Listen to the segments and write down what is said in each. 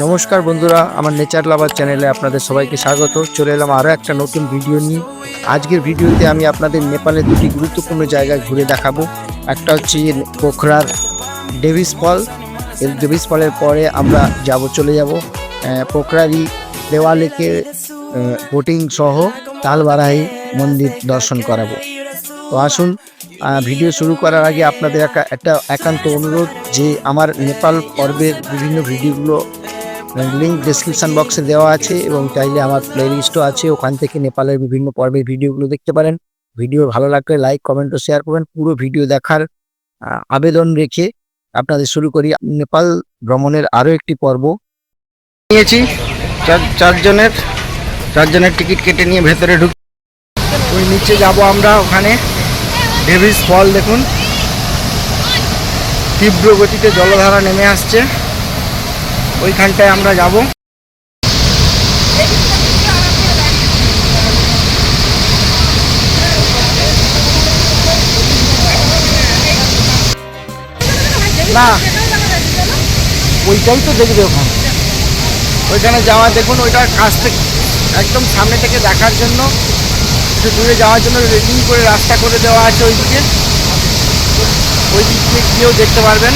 নমস্কার বন্ধুরা, আমার নেচার লাভার চ্যানেলে আপনাদের সবাইকে স্বাগত। চলে এলাম আরও একটা নতুন ভিডিও নিয়ে। আজকের ভিডিওতে আমি আপনাদের নেপালের দুটি গুরুত্বপূর্ণ জায়গায় ঘুরে দেখাবো। একটা হচ্ছে পোখরার ডেভিস ফল। এই ডেভিস ফলের পরে আমরা যাব, চলে যাব পোখরারি দেওয়ালেকে বোটিং সহ তালবারাহি মন্দির দর্শন করাবো। তো আসুন ভিডিও শুরু করার আগে আপনাদের একটা একান্ত অনুরোধ যে আমার নেপাল পর্বের বিভিন্ন ভিডিওগুলো লিঙ্ক ডেসক্রিপশন বক্সে দেওয়া আছে এবং চাইলে আমার প্লেলিস্টও আছে। ওখান থেকে নেপালের বিভিন্ন পর্বের ভিডিওগুলো দেখতে পারেন। ভিডিও ভালো লাগলে লাইক কমেন্ট ও শেয়ার করবেন। পুরো ভিডিও দেখার আবেদন রেখে আপনাদের শুরু করি। নেপাল ভ্রমণের আরও একটি পর্ব। নিয়েছি। চার, চারজনের চারজনের টিকিট কেটে নিয়ে ভেতরে ঢুক ওই নিচে যাব আমরা ওখানে। ডেভিস ফল দেখুন। তীব্র গতিতে জলধারা নেমে আসছে। ওইখানটায় আমরা যাব। না, ওইটাই তো দেখবে ওখানে। ওইখানে যাওয়া, দেখুন ওইটার কাছ থেকে, একদম সামনে থেকে দেখার জন্য। একটু দূরে যাওয়ার জন্য রেডিং করে রাস্তা করে দেওয়া আছে ওইদিকে। ওই দিক দিয়ে গিয়েও দেখতে পারবেন।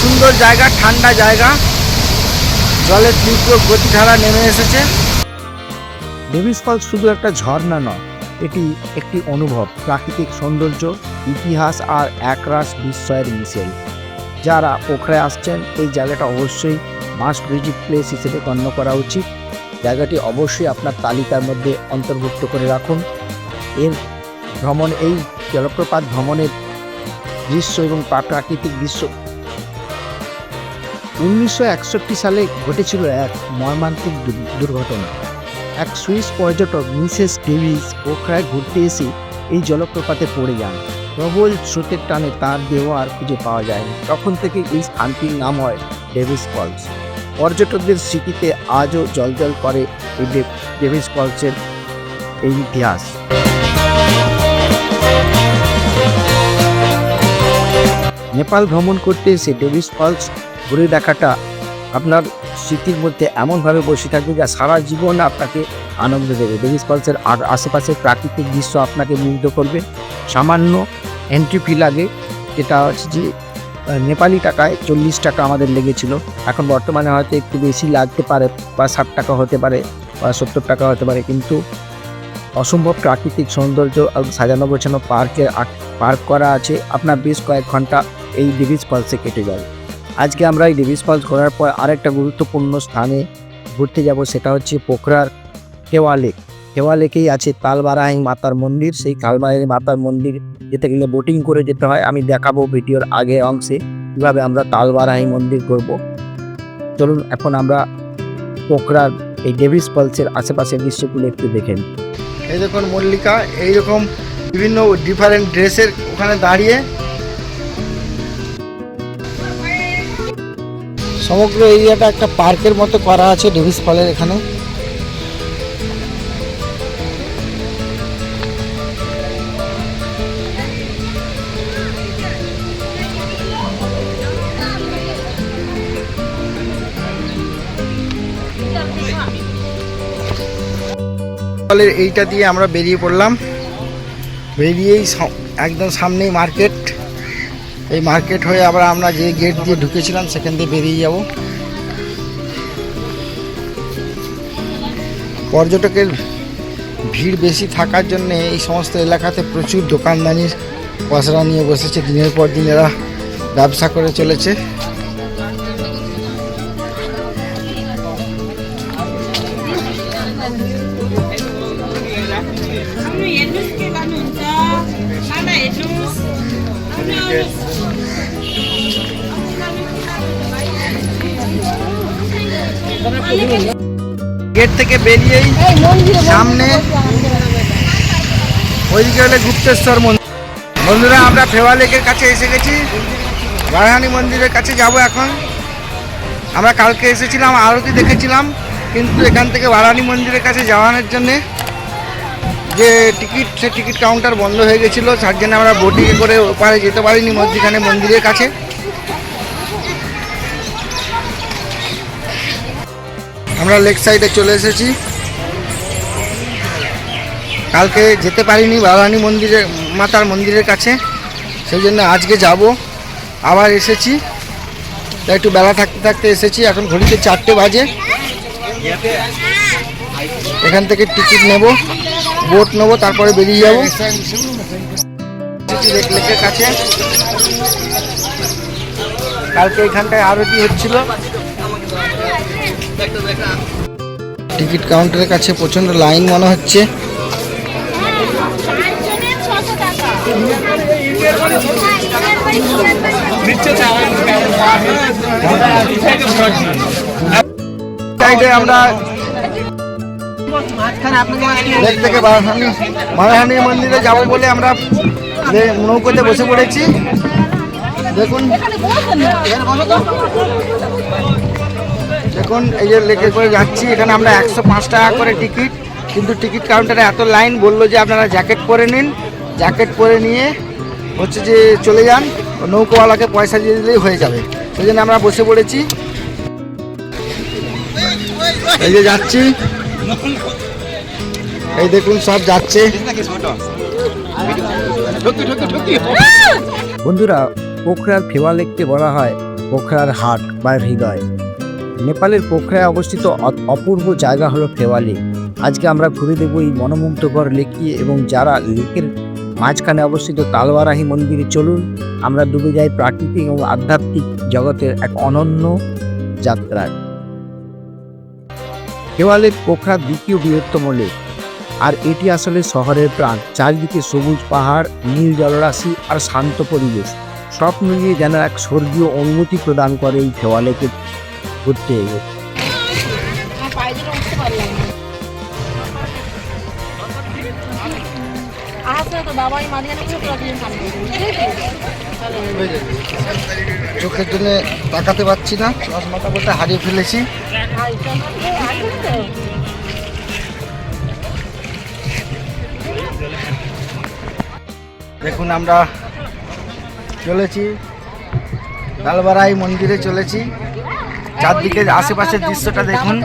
সুন্দর জায়গা, ঠান্ডা জায়গা। জলের তীব্র গতিধারা নেমে এসেছে। ডেভিস ফলস শুধু একটা ঝর্ণা নয়, এটি একটি অনুভব, প্রাকৃতিক সৌন্দর্য, ইতিহাস আর একরাশ বিস্ময়ের মিশেল। যারা পোখরায় আসছেন, এই জায়গাটা অবশ্যই মাস্ট ভিজিট প্লেস হিসেবে গণ্য করা উচিত। জায়গাটি অবশ্যই আপনার তালিকার মধ্যে অন্তর্ভুক্ত করে রাখুন। এর ভ্রমণ এই জলপ্রপাত ভ্রমণের দৃশ্য এবং প্রাকৃতিক দৃশ্য উনিশশো একষট্টি সালে ঘটেছিল এক মর্মান্তিক দুর্ঘটনা। এক সুইস পর্যটক মিসেস ডেভিস পোখরায় ঘুরতে এসে এই জলপ্রপাতে পড়ে যান। প্রবল স্রোতের টানে তার দেহ আর খুঁজে পাওয়া যায়নি। তখন থেকে এই স্থানটির নাম হয় ডেভিস ফলস। পর্যটকদের স্মৃতিতে আজও জলজল করে এই ডেভিস ফলসের এই ইতিহাস। নেপাল ভ্রমণ করতে এসে ডেভিস ফলস ঘুরে দেখাটা আপনার স্মৃতির মধ্যে এমনভাবে বসে থাকবে যা সারা জীবন আপনাকে আনন্দ দেবে। ডেভিস ফলসের আর- আশেপাশের প্রাকৃতিক দৃশ্য আপনাকে মুগ্ধ করবে। সামান্য এন্ট্রি ফি লাগে, যেটা হচ্ছে যে নেপালি টাকায় চল্লিশ টাকা আমাদের লেগেছিল। এখন বর্তমানে হয়তো একটু বেশি লাগতে পারে, বা ষাট টাকা হতে পারে, বা সত্তর টাকা হতে পারে, কিন্তু অসম্ভব প্রাকৃতিক সৌন্দর্য সাজানো গোছানো পার্কে পার্ক করা আছে। আপনার বেশ কয়েক ঘণ্টা এই ডিভিস ফলসে কেটে যাবে। আজকে আমরা এই ডেভিস ফলস ঘোরার পর আরেকটা গুরুত্বপূর্ণ স্থানে ঘুরতে যাব, সেটা হচ্ছে পোখরার হেওয়া লেক। হেওয়া লেকেই আছে তালবারাহি মাতার মন্দির। সেই তালবারাহি মাতার মন্দির যেতে গেলে বোটিং করে যেতে হয়। আমি দেখাবো ভিডিওর আগে অংশে কীভাবে আমরা তালবারাহি মন্দির করব চলুন, এখন আমরা পোখরার এই ডেভিস ফলসের আশেপাশের দৃশ্যগুলো একটু দেখেন এই দেখুন মল্লিকা, এইরকম বিভিন্ন ডিফারেন্ট ড্রেসের ওখানে দাঁড়িয়ে সমগ্র এরিয়াটা একটা পার্কের মতো করা আছে ডেভিস ফলের এখানে। এইটা দিয়ে আমরা বেরিয়ে পড়লাম। বেরিয়েই একদম সামনেই মার্কেট। এই মার্কেট হয়ে আবার আমরা যে গেট দিয়ে ঢুকেছিলাম, সেখান দিয়ে বেরিয়ে যাব। পর্যটকের ভিড় বেশি থাকার জন্য এই সমস্ত এলাকাতে প্রচুর দোকানদানির পসরা নিয়ে বসেছে। দিনের পর দিন এরা ব্যবসা করে চলেছে। গেট থেকে বেরিয়েই সামনে ওইদিকে হলে গুপ্তেশ্বর মন্দির। বন্ধুরা, আমরা ফেওয়া লেকের কাছে এসে গেছি। রায়হানি মন্দিরের কাছে যাব এখন। আমরা কালকে এসেছিলাম, আরতি দেখেছিলাম, কিন্তু এখান থেকে বারানি মন্দিরের কাছে যাওয়ানোর জন্যে যে টিকিট, সে টিকিট কাউন্টার বন্ধ হয়ে গেছিল তার জন্য আমরা বোটিংয়ে করে ওপারে যেতে পারিনি মধ্যখানে মন্দিরের কাছে। আমরা লেক সাইডে চলে এসেছি। কালকে যেতে পারিনি বাবারানী মন্দিরে, মাতার মন্দিরের কাছে। সেই জন্য আজকে যাব। আবার এসেছি। একটু বেলা থাকতে থাকতে এসেছি। এখন ঘড়িতে চারটে বাজে। এখান থেকে টিকিট নেব বোট নেব তারপরে বেরিয়ে যাব। লেকের কাছে। কালকে এখানটায় আরতি হচ্ছিল? টিকিট কাউন্টারের কাছে প্রচণ্ড লাইন মনে হচ্ছে। আমরা লেক থেকে বারাহানি মন্দিরে যাব বলে আমরা নৌকোতে বসে পড়েছি। দেখুন। দেখুন এই যে লেকে করে যাচ্ছি এখানে আমরা একশো পাঁচ টাকা করে টিকিট। কিন্তু টিকিট কাউন্টারে এত লাইন বলল যে আপনারা জ্যাকেট পরে নিন। জ্যাকেট পরে নিয়ে হচ্ছে যে চলে যান। নৌকোওয়ালাকে পয়সা দিয়ে দিলেই হয়ে যাবে। সেই জন্য আমরা বসে পড়েছি। এই যে যাচ্ছি। এই দেখুন, সব যাচ্ছে। বন্ধুরা, পোখরার ফেওয়া লেককে বলা হয় পোখরার হাট বা হৃদয়। নেপালের পোখরায় অবস্থিত অপূর্ব জায়গা হলো ফেওয়া লেক আজকে আমরা ঘুরে দেবো এই মনোমুগ্ধকর লেকটি এবং যারা লেকের মাঝখানে অবস্থিত তালওয়ারাহি মন্দিরে চলুন, আমরা ডুবে যাই প্রাকৃতিক এবং আধ্যাত্মিক জগতের এক অনন্য যাত্রায়। ফেওয়া পোখরা দ্বিতীয় বৃহত্তম লেক। আর এটি আসলে শহরের প্রাণ। চারিদিকে সবুজ পাহাড়, নীল জলরাশি আর শান্ত পরিবেশ। সব মিলিয়ে যেন এক স্বর্গীয় অনুমতি প্রদান করে এই দেওয়ালেকে ঘুরতে এলে বাবাই মাঝখানে কিছু প্রবলেম চোখের জন্য তাকাতে পারছি না। চশমাটা বলতে হারিয়ে ফেলেছি। দেখুন আমরা চলেছি। লালবারাই মন্দিরে চলেছি। চারদিকে আশেপাশের দৃশ্যটা দেখুন।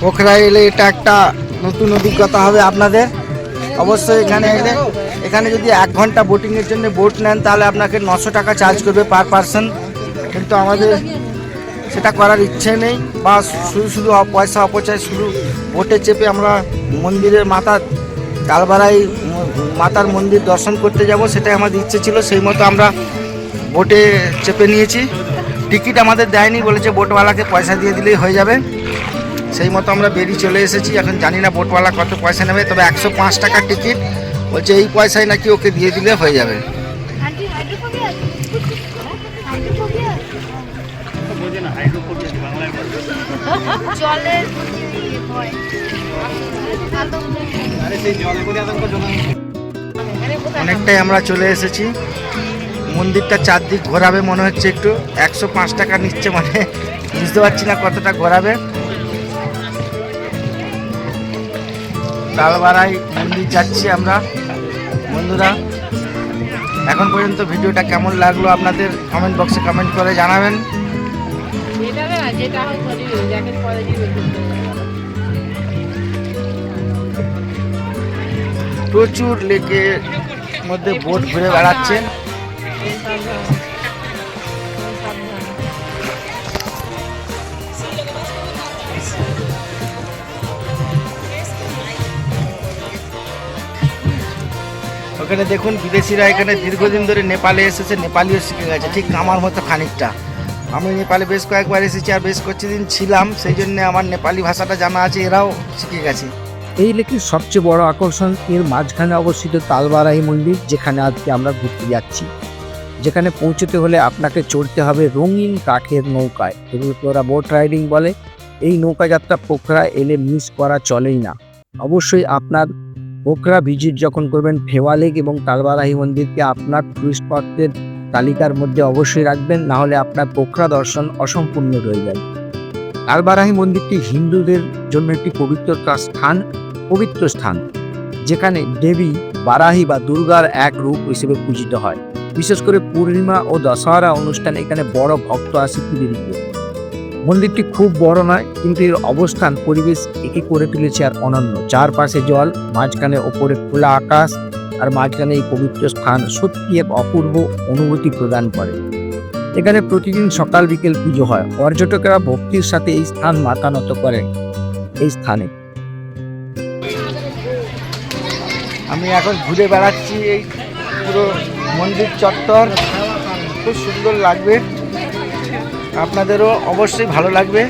পোখরায় এলে এটা একটা নতুন অভিজ্ঞতা হবে আপনাদের। অবশ্যই এখানে এলে এখানে যদি এক ঘণ্টা বোটিংয়ের জন্য বোট নেন, তাহলে আপনাকে নশো টাকা চার্জ করবে পার পারসন কিন্তু আমাদের সেটা করার ইচ্ছে নেই। বা শুধু শুধু পয়সা অপচয়, শুধু বোটে চেপে আমরা মন্দিরের মাথার কালবারাই মাতার মন্দির দর্শন করতে যাব, সেটাই আমাদের ইচ্ছে ছিল। সেই মতো আমরা বোটে চেপে নিয়েছি। টিকিট আমাদের দেয়নি, বলেছে বোটওয়ালাকে পয়সা দিয়ে দিলেই হয়ে যাবে। সেই মতো আমরা বেরিয়ে চলে এসেছি। এখন জানি না বোটওয়ালা কত পয়সা নেবে তবে একশো পাঁচ টাকার টিকিট। বলছে এই পয়সায় নাকি ওকে দিয়ে দিলে হয়ে যাবে। অনেকটাই আমরা চলে এসেছি। মন্দিরটা চারদিক ঘোরাবে মনে হচ্ছে একটু। একশো পাঁচ টাকা নিচ্ছে মানে বুঝতে পারছি না কতটা ঘোরাবে। তালবাড়াই মন্দির যাচ্ছি আমরা। বন্ধুরা, এখন পর্যন্ত ভিডিওটা কেমন লাগল আপনাদের কমেন্ট বক্সে কমেন্ট করে জানাবেন। প্রচুর লেকের মধ্যে বোট ঘুরে বেড়াচ্ছে ওখানে দেখুন, বিদেশিরা এখানে দীর্ঘদিন ধরে নেপালে এসেছে, নেপালিও শিখে গেছে। ঠিক আমার মতো খানিকটা। আমি নেপালে বেশ কয়েকবার এসেছি আর বেশ কিছুদিন ছিলাম, সেই জন্য আমার নেপালি ভাষাটা জানা আছে, এরাও শিখে গেছে। এই লেকের সবচেয়ে বড় আকর্ষণ, এর মাঝখানে অবস্থিত তালবারাহি মন্দির, যেখানে আজকে আমরা ঘুরতে যাচ্ছি। যেখানে পৌঁছতে হলে আপনাকে চড়তে হবে রঙিন কাঠের নৌকায় এগুলোকে ওরা বোট রাইডিং বলে, এই নৌকা যাত্রা পোখরা এলে মিস করা চলেই না। অবশ্যই আপনার পোখরা ভিজিট যখন করবেন, ফেওয়া লেক এবং তালবারাহি মন্দিরকে আপনার টুরিস্ট তালিকার মধ্যে অবশ্যই রাখবেন, না হলে আপনার পোখরা দর্শন অসম্পূর্ণ রয়ে যাবে তালবারাহি মন্দিরটি হিন্দুদের জন্য একটি পবিত্র স্থান পবিত্র স্থান, যেখানে দেবী বারাহি বা দুর্গার এক রূপ হিসেবে পূজিত হয়। বিশেষ করে পূর্ণিমা ও দশহরা অনুষ্ঠানে এখানে বড় ভক্ত আসে দিতে মন্দিরটি খুব বড় নয়, কিন্তু এর অবস্থান, পরিবেশ একে করে তুলেছে আর অনন্য। চারপাশে জল, মাঝখানে ওপরে খোলা আকাশ আর মাঝখানে এই পবিত্র স্থান সত্যি এক অপূর্ব অনুভূতি প্রদান করে। এখানে প্রতিদিন সকাল বিকেল পুজো হয়। পর্যটকেরা ভক্তির সাথে এই স্থান মাথা নত করে, এই স্থানে। আমি এখন ঘুরে বেড়াচ্ছি এই পুরো মন্দির চত্বর। খুব সুন্দর লাগবে। আপনাদেরও অবশ্যই ভালো লাগবে।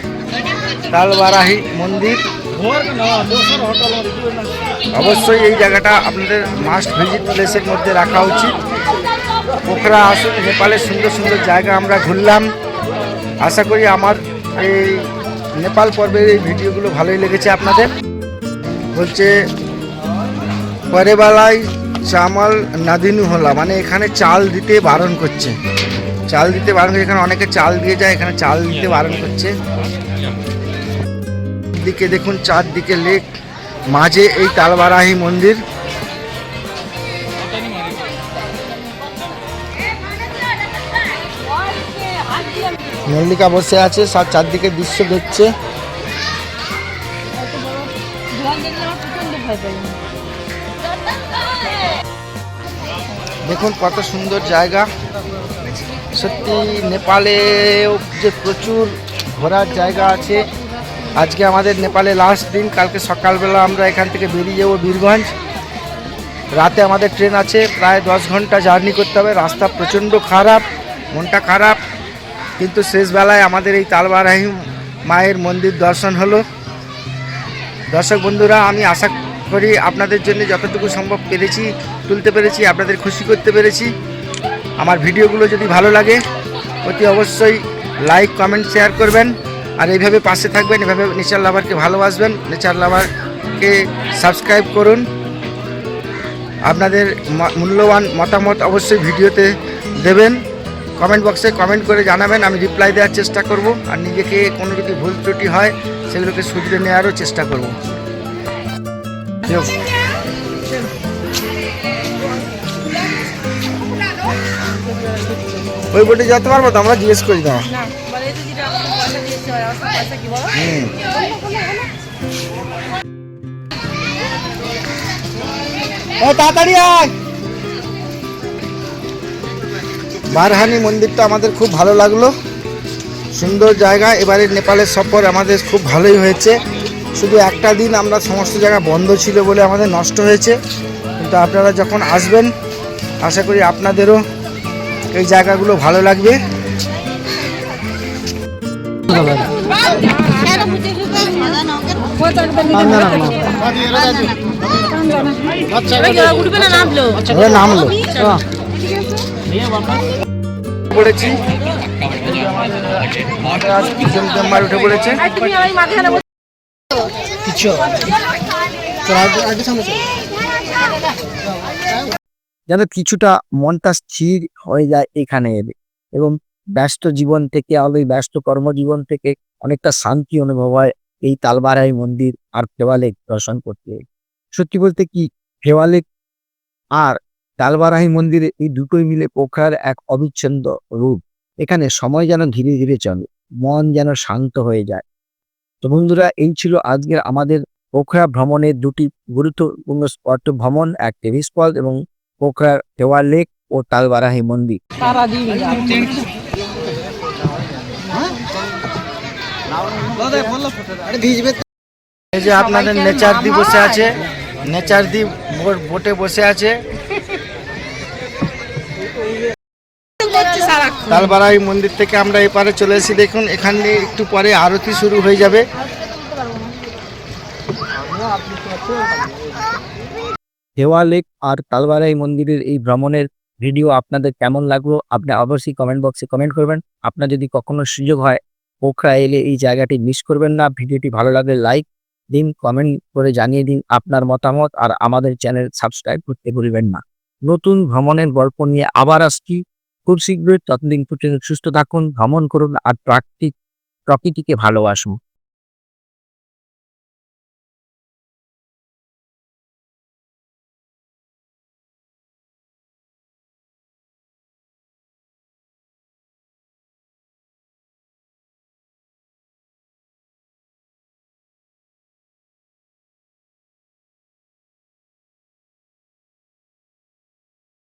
তালবারাহি মন্দির। অবশ্যই এই জায়গাটা আপনাদের মাস্ট ভিজিট প্লেসের মধ্যে রাখা উচিত। পোখরা আসুন, নেপালের সুন্দর সুন্দর জায়গা আমরা ঘুরলাম। আশা করি আমার এই নেপাল পর্বের এই ভিডিওগুলো ভালোই লেগেছে আপনাদের। বলছে পরে বেলায় চামাল নাদিনু হলা মানে এখানে চাল দিতে বারণ করছে। চাল দিতে বারণ করছে। এখানে অনেকে চাল দিয়ে যায়, এখানে চাল দিতে বারণ করছে। দিকে দেখুন, চারদিকে লেক, মাঝে এই তালবারাহি মন্দির। মল্লিকা বসে আছে সব চারদিকে দৃশ্য দেখছে। দেখুন কত সুন্দর জায়গা। সত্যি নেপালেও যে প্রচুর ঘোরার জায়গা আছে, আজকে আমাদের নেপালে লাস্ট দিন, কালকে সকালবেলা আমরা এখান থেকে বেরিয়ে যাব বীরগঞ্জ। রাতে আমাদের ট্রেন আছে, প্রায় দশ ঘণ্টা জার্নি করতে হবে, রাস্তা প্রচণ্ড খারাপ, মনটা খারাপ, কিন্তু শেষবেলায় আমাদের এই তালবারাহি মায়ের মন্দির দর্শন হলো। দর্শক বন্ধুরা, আমি আশা করি আপনাদের জন্য যতটুকু সম্ভব পেরেছি, তুলতে পেরেছি, আপনাদের খুশি করতে পেরেছি। আমার ভিডিওগুলো যদি ভালো লাগে, অতি অবশ্যই লাইক কমেন্ট শেয়ার করবেন। আর এইভাবে পাশে থাকবেন এভাবে নেচার লাভারকে ভালোবাসবেন নেচার লাভারকে সাবস্ক্রাইব করুন। আপনাদের মূল্যবান মতামত অবশ্যই ভিডিওতে দেবেন। কমেন্ট বক্সে কমেন্ট করে জানাবেন, আমি রিপ্লাই দেওয়ার চেষ্টা করব। আর নিজেকে কোনো যদি ভুল ত্রুটি হয়, সেগুলোকে শুধরে নেওয়ারও চেষ্টা করব। ওই বোটে যেতে পারব তো? আমরা জিজ্ঞেস করি ও তাড়াতাড়ি আয়। বারহানি মন্দিরটা আমাদের খুব ভালো লাগল। সুন্দর জায়গা। এবারে নেপালের সফর আমাদের খুব ভালোই হয়েছে। শুধু একটা দিন আমরা সমস্ত জায়গা বন্ধ ছিল বলে আমাদের নষ্ট হয়েছে। কিন্তু আপনারা যখন আসবেন আশা করি আপনাদেরও এই জায়গাগুলো ভালো লাগবে। নামলো। ওরা নামলো পড়েছি। চেম্বার উঠে পড়েছে। তুমি ওই মাঝখানে বসে কিছু যেন কিছুটা মনটা স্থির হয়ে যায় এখানে এলে এবং ব্যস্ত জীবন থেকে আলোই ব্যস্ত কর্মজীবন থেকে অনেকটা শান্তি অনুভব হয় এই তালবারাই মন্দির আর ফেওয়ালেক দর্শন করতে। সত্যি বলতে কি ফেওয়ালেক আর তালবারাহি মন্দিরে এই দুটোই মিলে পোখরার এক অবিচ্ছেদ্য রূপ। এখানে সময় যেন ধীরে ধীরে চলে, মন যেন শান্ত হয়ে যায়। তো বন্ধুরা, এই ছিল আজকের আমাদের পোখরা ভ্রমণের দুটি গুরুত্বপূর্ণ স্পট। ভ্রমণ, এক স্পট এবং পোখরার ফেওয়ার লেক ও তালবারাহি মন্দির এই যে আপনাদের নেচার দি বসে আছে নেচার দি বোটে বসে আছে তালবাড়াই মন্দির থেকে আমরা এপারে চলে এসেছি দেখুন এখানে একটু পরে আরতি শুরু হয়ে যাবে দেওয়া লেক আর তালবারাই মন্দিরের এই ভ্রমণের ভিডিও আপনাদের কেমন লাগল, আপনি অবশ্যই কমেন্ট বক্সে কমেন্ট করবেন। আপনার যদি কখনো সুযোগ হয়, পোখরা এলে এই জায়গাটি মিস করবেন না। ভিডিওটি ভালো লাগলে লাইক দিন কমেন্ট করে জানিয়ে দিন আপনার মতামত আর আমাদের চ্যানেল সাবস্ক্রাইব করতে ভুলবেন না। নতুন ভ্রমণের গল্প নিয়ে আবার আসছি। খুব শীঘ্রই ততদিন পর্যন্ত সুস্থ থাকুন, ভ্রমণ করুন আর প্রাকৃতিক প্রকৃতিকে ভালোবাসুন।